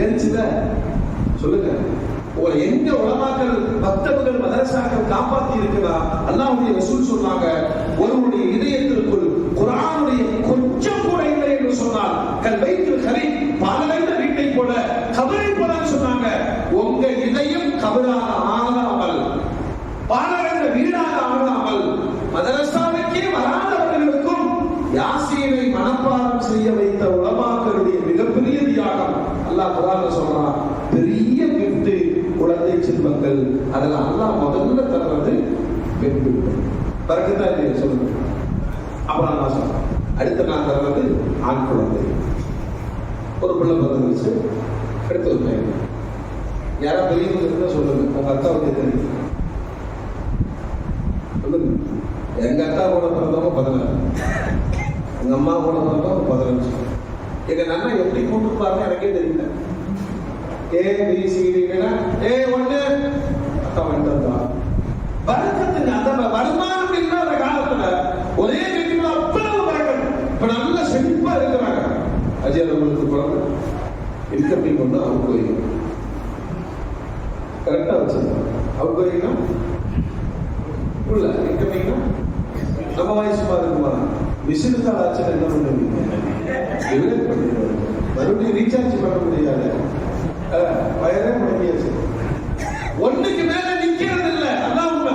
ஏறிச்சுல சொல்லுங்க. உங்களை எங்க உலமாக்கள் பக்தர்கள் மதரசாக்கள் காப்பாத்தி இருக்கிறா அல்லாவுடைய ரசூல் சொன்னாங்க ஒருவருடைய இதயத்திற்குள் குரானுடைய கொஞ்சம் கூட இல்லை என்று சொன்னால் கல் வைத்தில் கரை பாலடைந்த வீட்டை போல கபரை போல சொன்னாங்க. உங்க இதயம் கபராக ஆகாமல் பாலடை தியாகம் அல்லாஹ் குரான்ல சொல்றான் பெரிய கிஃப்ட் குழந்தை செல்வங்கள். அதுல அல்லாஹ் முதல்ல தர்றது பெண் பிள்ளை பறக்குதா இல்லையா சொல்லுங்க அப்புறம் அல்லாஹ் சொல்றான் அடுத்த நான் தர்றது ஆண் குழந்தை. ஒரு பிள்ளை பிறந்துருச்சு. அடுத்து ஒரு பையன் யாரா பெரியவங்க இருந்தா சொல்லுங்க. உங்க அத்தாவுக்கு தெரியும். சொல்லுங்க. எங்க அத்தா கூட பிறந்தவங்க பதினாறு எங்க அம்மா கூட பிறந்தவங்க பதினஞ்சு. எங்க நன்னா எப்படி கூப்பிட்டுப்பாருன்னு எனக்கே தெரியல ஏ பி சி டினா ஏ ஒண்ணு. அக்கா வந்துட்டா அந்த வருமானம் இல்லாத காலத்துல ஒரே வீட்டுல அவ்வளவு வரக்கத்து இப்ப நல்ல செழிப்பா இருக்கிறாங்க. அஜய் அவங்களுக்கு குழந்தை. இன்கமிங் ஒண்ணு அவுட் கோயிங் கரெக்டா வச்சிருக்காங்க அவுட் கோயிங்னா உள்ள இன்கமிங்னா நம்ம வாய்ஸ் சும்மா மிஷினுக்கு என்ன பண்ணுவீங்க? மறுபடியும் ரீசார்ஜ் பண்ண முடியாது அஹ், வயரே முடங்கியாச்சு ஒண்ணுக்கு மேல நிக்கிறது இல்ல அதான் உண்மை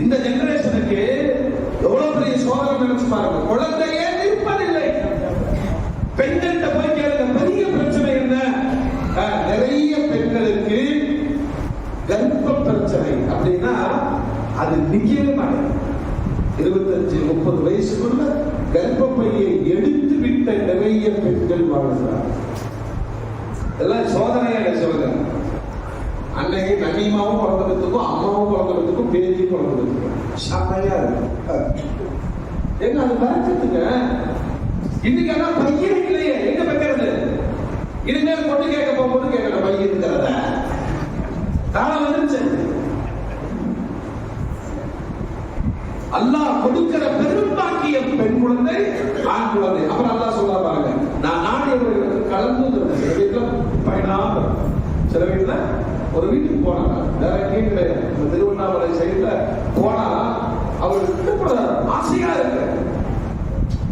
இந்த ஜெனரேஷனுக்கு எவ்வளவு பெரிய சோதனை நினைச்சு பாருங்க. குழந்தையே நிற்பதில்லை. பெண்கள்கிட்ட போய் கேளுங்க. பெரிய பிரச்சனை என்ன? நிறைய பெண்களுக்கு கர்ப்ப பிரச்சனை. அப்படின்னா அது நிக்கவே மாட்டேங்குது இருபத்தஞ்சு முப்பது வயசுக்குள்ள கர்ப்பப்பையை எடுத்து விட்ட நிறைய பெண்கள் வாழ்கிறார் எல்லாம் சோதனையான சோதனை அன்னைக்கு நன்னிமாவும் பிறந்ததுக்கும் அம்மாவும் பிறந்ததுக்கும் பேத்தியும் பிறந்ததுக்கும் செம்மையா இருக்கும் எங்க அது பறக்கத்துங்க இன்னைக்கு ஆனா பையன் இல்லையே. எங்க வைக்கிறது இனிமேல் பொண்ணு கேட்க போகும்போது கேட்கல பையன் இருக்கிறத. காலம் வந்துருச்சு. அல்லாஹ் கொடுக்கிற பெரும்பாக்கிய பெண் குழந்தை ஆண் குழந்தை. அப்புறம் அல்லாஹ் சொல்ல பாருங்க நான் நாடியவர்களுக்கு கலந்து சில வீட்டுல பயனாக சில வீட்டுல ஒரு வீட்டுக்கு போனாங்க வேற கேட்கல திருவண்ணாமலை சைடுல போனா அவர் கூப்பிட ஆசையா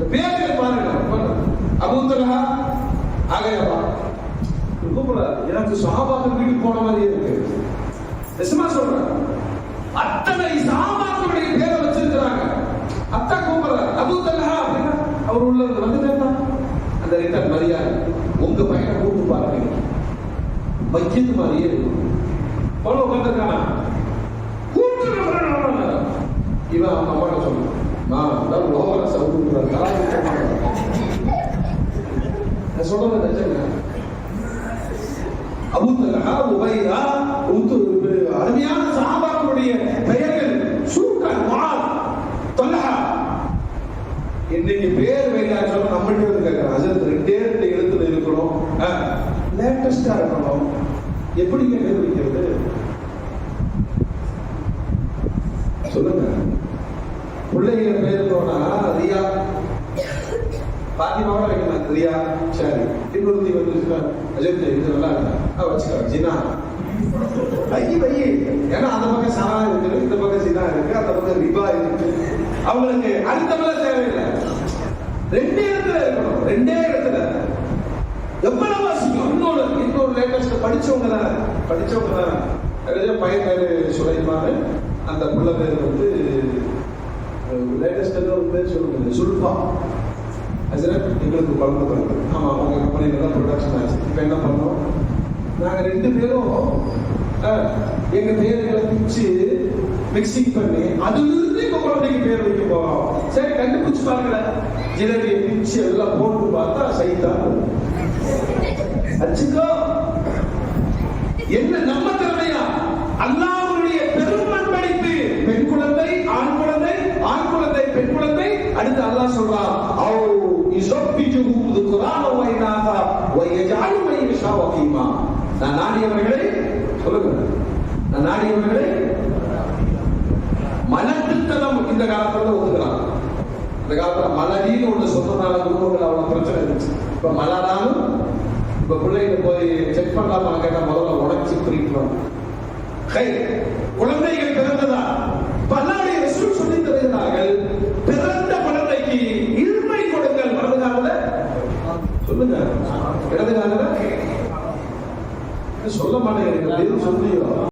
இந்த பேர்கள் பாருங்க அபூத்தலா ஆகையவா? கூப்பிடாது எனக்கு சஹாபாக்கள் வீட்டுக்கு போன மாதிரி இருக்கு. நிஜமா சொல்றேன். அத்தனை சாமான்களுடைய பேரை வச்சிருக்கிறாங்க. அத்தா கூப்பிடுறாரு. அபு அப்படின்னா அவர் உள்ள இருந்து வந்துட்டா அந்த ரிட்டர்ன் மரியாதை உங்க பையனை கூப்பிட்டு பாருங்க. வைக்கிறது மாதிரியே இருக்கும் போல உட்காந்துருக்கானா கூப்பிட்டு இவன் அவங்க அம்மாட்ட சொல்லுவான் நான் அதான் ஓவர சவுண்ட் நான் சொல்றது நிஜங்க அபூத்தலஹா உபைரா உத்து அருமையான சாபாக்களுடைய பெயர்கள் சூக்கன் முஆத் தொல்ஹா இன்னைக்கு பேர் வைக்கலாம் சொல்ல நம்மகிட்ட வந்து கேட்கறோம் அஜத் ரெண்டே ரெண்டு எழுத்துல இருக்கணும் லேட்டஸ்டா இருக்கணும் எப்படி பேர் வைக்கிறது சொல்லுங்க. பிள்ளைங்க பேர் போனா ரியா. பாத்திமாவோட ரியா சரி இன்னொருத்தி வந்து அஜத் இது நல்லா இருக்கா வச்சுக்கலாம் ஜினா பையி பையி ஏன்னா அந்த பக்கம் சனா இருக்கு இந்த பக்கம் ஜினா இருக்கு அந்த பக்கம் ரிபா இருக்கு அவங்களுக்கு அடுத்தவங்கள தேவையில்லை ரெண்டே இடத்துல இருக்கணும் ரெண்டே இடத்துல எவ்வளவு வாசிக்கும் இன்னொரு இன்னொரு லேட்டஸ்ட் படிச்சவங்க தானே படிச்சவங்க தானே நிறைய பையன் பேரு சுலைமான் அந்த புள்ள பேர் வந்து லேட்டஸ்ட் ஒரு பேர் சொல்லுங்க சுல்பா ஹசரத் எங்களுக்கு குழந்தை பிறகு ஆமா உங்க கம்பெனில தான் ப்ரொடக்ஷன் ஆச்சு இப்போ என்ன பண்ணோம்? நாங்க ரெண்டு பேரும் அஹ், எங்க பேர்களை பிச்சு மிக்சிங் பண்ணி அதுல இருந்து இப்ப குழந்தைக்கு பேர் வைக்க போறோம். சரி கண்டுபிடிச்சு பாருங்கள. ஜிலேபியை பிச்சு எல்லாம் போட்டு பார்த்தா சைதா அச்சுக்கோ. என்ன நம்ம திறமையா? அல்லாவுடைய பெரும் அன்பளிப்பு பெண் குழந்தை ஆண் குழந்தை ஆண் குழந்தை பெண் குழந்தை. அடுத்து அல்லாஹ் சொல்றான் அவ் இஸப்பிஜுஹு துக்ரான வ இனாதா வ யஜஅலு மன் யஷா வகீமா நான் நாடியவர்களே சொல்லுங்க நான் நாடியவர்களே மலட்டுத்தனம் இந்த காலத்துல ஒதுக்கலாம். இந்த காலத்துல மலடின்னு ஒன்று சொன்னதால குடும்பங்கள் அவ்வளவு பிரச்சனை இருந்துச்சு. இப்ப மலடாலும் இப்ப பிள்ளைங்க போய் செக் பண்ணலாமா கேட்டா முதல்ல உடச்சி பிரிக்கணும் கை குழந்தைகள் பிறந்ததா? பல்லாடைய ரசூல் சொல்லி தருகிறார்கள் சொல்லுங்க. இடது காலில் சொல்ல மாட்டேங்கிறீங்க சொல்லியோ